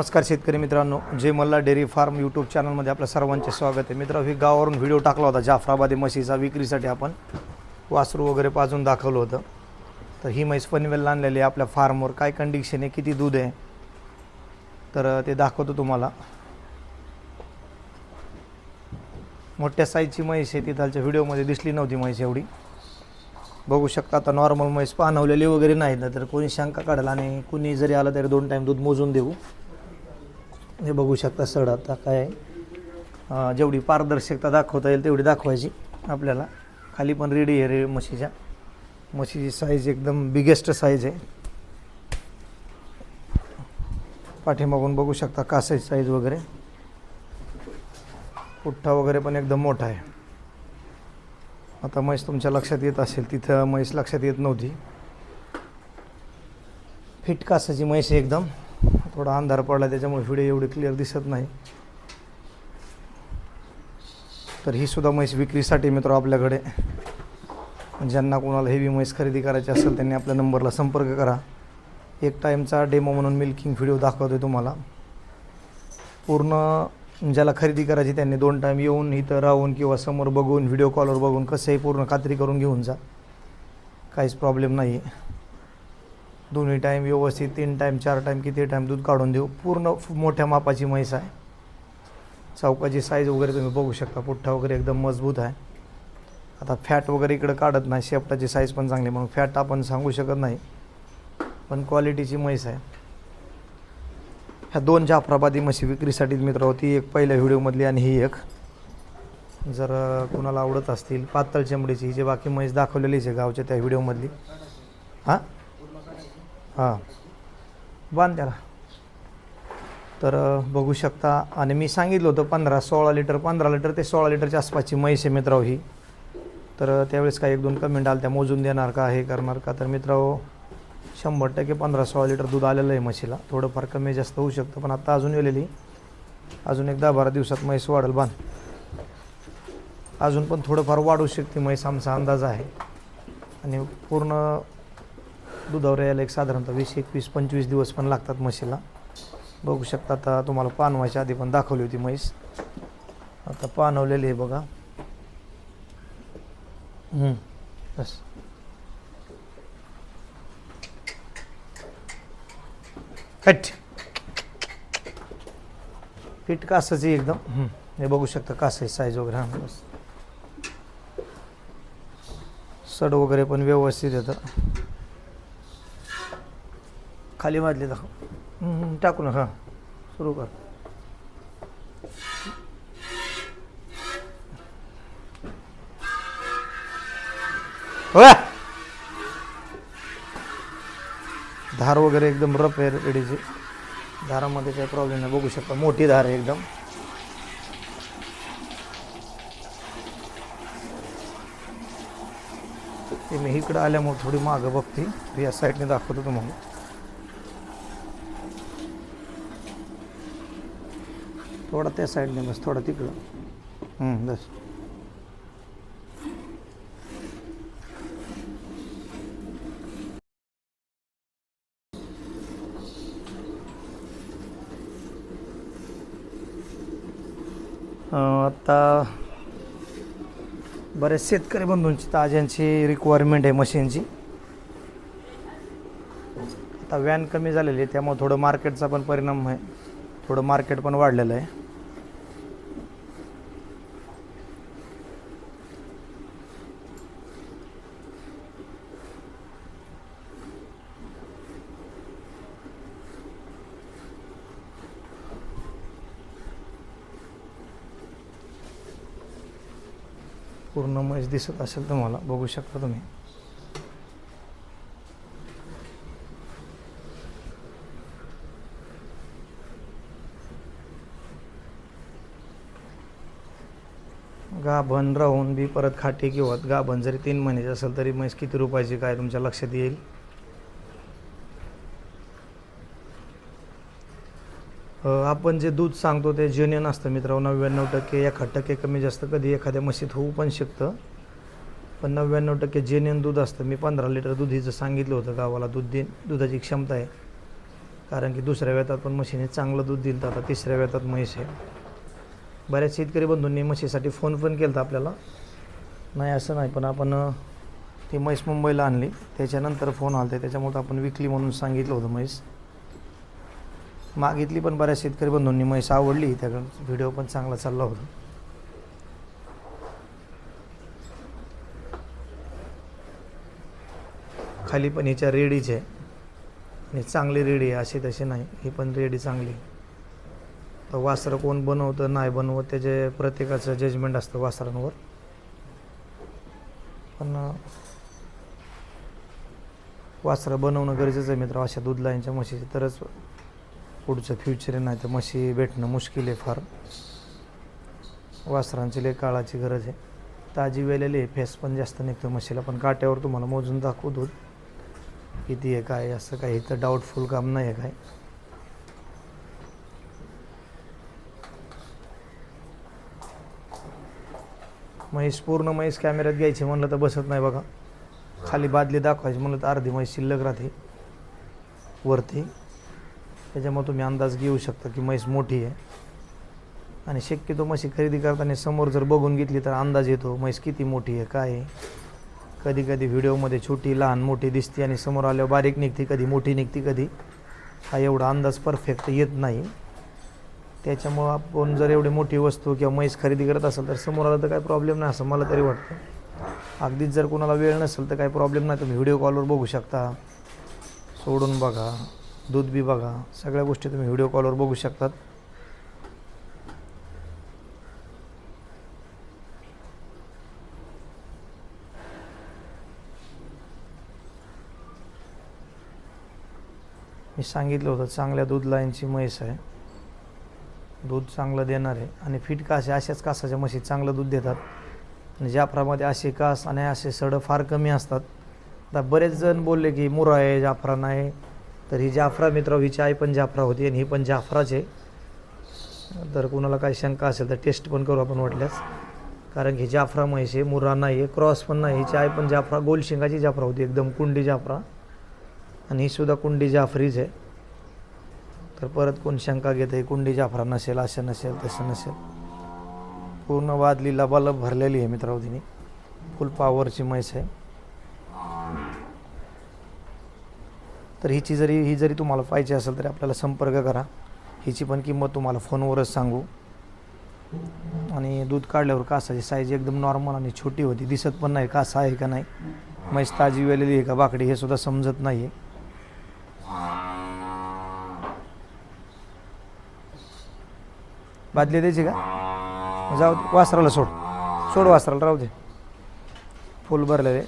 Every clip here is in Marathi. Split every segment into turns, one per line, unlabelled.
नमस्कार शेतकरी मित्रांनो जे मल्ला डेअरी फार्म यूट्यूब चॅनलमध्ये आपल्या सर्वांचे स्वागत आहे. मित्र हे गावावरून व्हिडिओ टाकला होता जाफराबादी म्हशीचा विक्रीसाठी आपण. वासरू वगैरे पाजून दाखवलं होतं. तर ही म्हैस पनवेलला आणलेली आहे आपल्या फार्मवर. काय कंडिशन आहे? किती दूध आहे? तर ते दाखवतो तुम्हाला. मोठ्या साईजची म्हैस आहे. तिथालच्या व्हिडिओमध्ये दिसली नव्हती म्हैस एवढी. बघू शकता आता नॉर्मल म्हैस पाणवलेली वगैरे नाहीत ना तर कोणी शंका काढेल आणि कुणी जरी आलं तरी दोन टाईम दूध मोजून देऊ. हे बघू शकता सड आता काय. आहे जेवढी पारदर्शकता दाखवता येईल तेवढी दाखवायची आपल्याला. खाली पण रेडी आहे रे म्हशीच्या. म्हशीची साईज एकदम बिगेस्ट साईज आहे. पाठीमागून बघू शकता कासाची साईज वगैरे. पुठ्ठा वगैरे पण एकदम मोठा आहे. आता म्हैस तुमच्या लक्षात येत असेल तिथं म्हैस लक्षात येत नव्हती. फिट कासाची म्हैस आहे एकदम. थोडा अंधार पडला त्याच्यामुळे व्हिडिओ एवढी क्लिअर दिसत नाही. तर ही सुद्धा म्हैस विक्रीसाठी मित्र आपल्याकडे. ज्यांना कोणाला हेवी म्हैस खरेदी करायची असेल त्यांनी आपल्या नंबरला संपर्क करा. एक टाईमचा डेमो म्हणून मिल्किंग व्हिडिओ दाखवतो आहे तुम्हाला. पूर्ण ज्याला खरेदी करायची त्यांनी दोन टाईम येऊन इथं राहून किंवा समोर बघून व्हिडिओ कॉलवर बघून कसंही पूर्ण खात्री करून घेऊन जा. काहीच प्रॉब्लेम नाही आहे दोन्ही टाईम व्यवस्थित तीन टाईम चार टाईम किती टाईम दूध काढून देऊ. पूर्ण फ- मोठ्या मापाची म्हैस आहे. चौकाची साईज वगैरे तुम्ही बघू शकता. पुठ्ठा वगैरे एकदम मजबूत आहे. आता फॅट वगैरे इकडं काढत नाही. शेपटाची साईज पण चांगली मग फॅट आपण सांगू शकत नाही. पण क्वालिटीची म्हैस आहे. ह्या दोन जाफराबादी म्हशी विक्रीसाठी मित्र होती एक पहिल्या व्हिडिओमधली आणि ही एक. जर कुणाला आवडत असतील पातळ चमडीची ही जे बाकी म्हैस दाखवलेलीच आहे गावच्या त्या व्हिडिओमधली हां? हां. बांध त्याला. तर बघू शकता. आणि मी सांगितलं होतं पंधरा सोळा लिटर पंधरा लिटर ते सोळा लिटरच्या आसपासची म्हैस आहे मित्रांनो ही. तर त्यावेळेस काही एक दोन कमेंट आल्या त्या मोजून देणार का हे करणार का? तर मित्राव शंभर टक्के पंधरा सोळा लिटर दूध आलेलं आहे म्हशीला. थोडंफार कमी जास्त होऊ शकतं पण आता अजून वेलेली. अजून एक दहा बारा दिवसात म्हैस वाढेल बांध. अजून पण थोडंफार वाढू शकते म्हैस आमचा अंदाज आहे. आणि पूर्ण दुधावर यायला एक साधारणतः वीस एकवीस पंचवीस दिवस पण लागतात म्हशीला. बघू शकता आता तुम्हाला पानवायच्या आधी पण दाखवली होती म्हैस. आता पानवलेली आहे बघा. बस. कट. फिट कासाची एकदम. हे बघू शकता कासाची साईज वगैरे. हां बस. सड वगैरे पण व्यवस्थित येतं. खाली वाजले दाखव टाकू ना हां. सुरू कर. हो धार वगैरे एकदम रफ आहे रेडीची. धारामध्ये काही प्रॉब्लेम नाही. बघू शकता. मोठी धार आहे एकदम. ते मी इकडं आल्यामुळे थोडी मागं बघते. या साईडने दाखवतो तुम्हाला. थोडा त्या साईडने बस थोडा तिकडं. बस. आता बरेच शेतकरी बंधूंची ताज्यांची रिक्वायरमेंट आहे मशीनची. आता व्यान कमी झालेली आहे त्यामुळे थोडं मार्केटचा पण परिणाम आहे. थोडं मार्केट पण वाढलेलं आहे. पूर्ण म्हैस दिसत असेल तुम्हाला बघू शकता तुम्ही. गाभण राहून बी परत खाटी किंवा गाभण जरी तीन महिन्याची असेल तरी म्हैस किती रुपयाची काय तुमच्या लक्षात येईल? आपण जे दूध सांगतो ते जेन्युन असतं मित्रांनो. नव्याण्णव टक्के एखाद टक्के कमी जास्त कधी एखाद्या म्हशीत होऊ पण शकतं. पण नव्याण्णव टक्के जेन्युन दूध असतं. मी पंधरा लिटर दूध हिचं सांगितलं होतं गावाला. दूध दे दुधाची क्षमता आहे. कारण की दुसऱ्या वेतात पण म्हशीने चांगलं दूध दिलं तर आता तिसऱ्या वेतात म्हैस आहे. बऱ्याच शेतकरी बंधूंनी म्हशीसाठी फोन पण केला होता आपल्याला. नाही असं नाही. पण आपण ती म्हैस मुंबईला आणली. त्याच्यानंतर फोन आला त्याच्यामुळं आपण विकली म्हणून सांगितलं होतं म्हैस. मागितली पण बऱ्याच शेतकरी बंधूंनी म्हैस आवडली. त्याकडून व्हिडिओ पण चांगला चालला होता. खाली पण हिच्या रेडीच आहे. आणि चांगली रेडी आहे. अशी तशी नाही. ही पण रेडी चांगली तर वासरं कोण बनवतं नाही बनवत त्याचे प्रत्येकाचं जजमेंट असतं वासरांवर. पण वासरं बनवणं गरजेचं आहे मित्र अशा दूध लाईनच्या म्हशीचे तरच पुढचं फ्युचर आहे नाही तर म्हशी भेटणं मुश्किल आहे फार. वासरांची लय काळाची गरज आहे. ताजी वेलेली आहे फेस पण जास्त निघतो म्हशीला पण काट्यावर तुम्हाला मोजून दाखवू दूध किती आहे काय असं काही इथं डाऊटफुल काम नाही आहे काय. म्हैस पूर्ण म्हैस कॅमेऱ्यात घ्यायची म्हणलं तर बसत नाही बघा. खाली बादली दाखवायची म्हणलं तर अर्धी म्हैस शिल्लक राहते. वरती. त्याच्यामुळे तुम्ही अंदाज घेऊ शकता की म्हैस मोठी आहे. आणि शक्यतो म्हशी खरेदी करताना समोर जर बघून घेतली तर अंदाज येतो म्हैस किती मोठी आहे काय आहे? कधी कधी व्हिडिओमध्ये छोटी लहान मोठी दिसते आणि समोर आल्यावर बारीक निघते कधी मोठी निघते कधी. हा एवढा अंदाज परफेक्ट येत नाही. त्याच्यामुळं आपण जर एवढी मोठी वस्तू किंवा म्हैस खरेदी करत असेल तर समोर आलं तर काही प्रॉब्लेम नाही असं मला तरी वाटतं. अगदीच जर कोणाला वेळ नसेल तर काही प्रॉब्लेम नाही तुम्ही व्हिडिओ कॉलवर बघू शकता. सोडून बघा. दूध बी बघा. सगळ्या गोष्टी तुम्ही व्हिडिओ कॉलवर बघू शकतात. मी सांगितलं होतं चांगल्या दूध लाईनची म्हैस आहे. दूध चांगलं देणार आहे. आणि फिट कास आहे अशाच कासाच्या म्हशी चांगलं दूध देतात. आणि जाफरामध्ये असे कास आणि असे सडं फार कमी असतात. आता बरेच जण बोलले की मुरा आहे जाफरा नाही तर ही जाफरा मित्र हिची आई पण जाफरा होती आणि ही पण जाफराच आहे. तर कुणाला काही शंका असेल तर टेस्ट पण करू आपण वाटल्यास. कारण की जाफरा म्हैस आहे मुर्रा नाही आहे क्रॉस पण नाही. हिची आई पण जाफरा गोलशिंगाची जाफरा होती एकदम कुंडी जाफरा. आणि ही सुद्धा कुंडी जाफरीच आहे. तर परत कोण शंका घेत आहे कुंडी जाफरा नसेल असं नसेल तसं नसेल. पूर्ण वादली लबालब भरलेली आहे मित्रावधीने फुल पॉवरची म्हैस आहे. तर हिची जरी ही जरी तुम्हाला पाहिजे असेल तरी आपल्याला संपर्क करा. हिची पण किंमत तुम्हाला फोनवरच सांगू. आणि दूध काढल्यावर कासाची साईज एकदम नॉर्मल आणि छोटी होती. दिसत पण नाही कासा आहे का नाही. म्हैस ताजी वेलेली आहे का बाकडी हे सुद्धा समजत नाही आहे बादली द्यायची का? जाऊ दे वासराला सोड. सोड वासराला राहू दे. फुल भरलेले.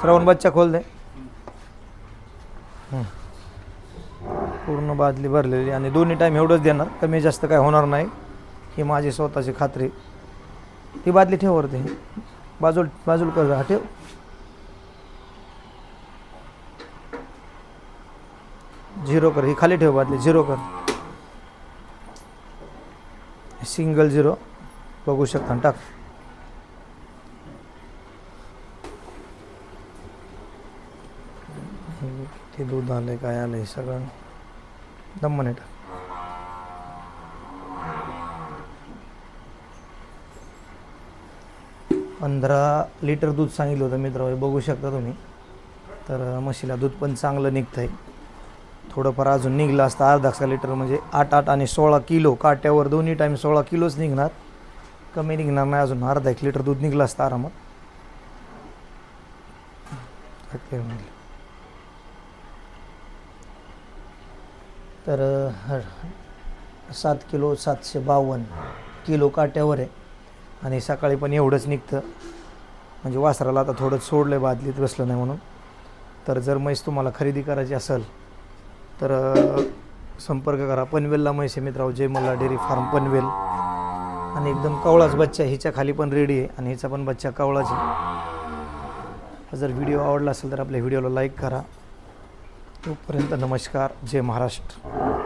श्रवण बच्चा खोल दे. पूर्ण बादली भरलेली आणि दोन्ही टाईम एवढंच देणार. कमी जास्त काय होणार नाही. ही माझी स्वतःची खात्री. ती बादली ठेव वरती. बाजूल बाजूल कर. हा ठेव. झिरो कर. ही खाली ठेव बादली. झिरो कर. Single zero. बघू शकता टाक. किती दूध आलंय काय आलंय सगळं. दमने टाक. पंधरा लिटर दूध सांगितलं होतं मित्र हे बघू शकता तुम्ही. तर म्हशीला दूध पण चांगलं निघतं आहे थोडंफार अजून निघलं असतं अर्धा लिटर म्हणजे आठ आठ आणि सोळा किलो. काट्यावर दोन्ही टाईम सोळा किलोच निघणार. कमी निघणार नाही अजून. अर्धा एक लिटर दूध निघलं असतं आरामात ओके म्हणलं. तर ह- सात किलो सातशे बावन्न किलो काट्यावर आहे. आणि सकाळी पण एवढंच निघतं. म्हणजे वासराला आता थोडं सोडलं आहे बादलीत बसलं नाही म्हणून. तर जर म्हैस तुम्हाला खरेदी करायची असेल तर संपर्क करा. पनवेलला म्हैस आहे मित्राव जयमल्ला डेअरी फार्म पनवेल. आणि एकदम कवळाच बच्चा आहे. हिच्या खाली पण रेडी आहे. आणि हिचा पण बच्चा कवळाच आहे. जर व्हिडिओ आवडला असेल तर आपल्या व्हिडिओला लाईक करा. तोपर्यंत नमस्कार. जय महाराष्ट्र.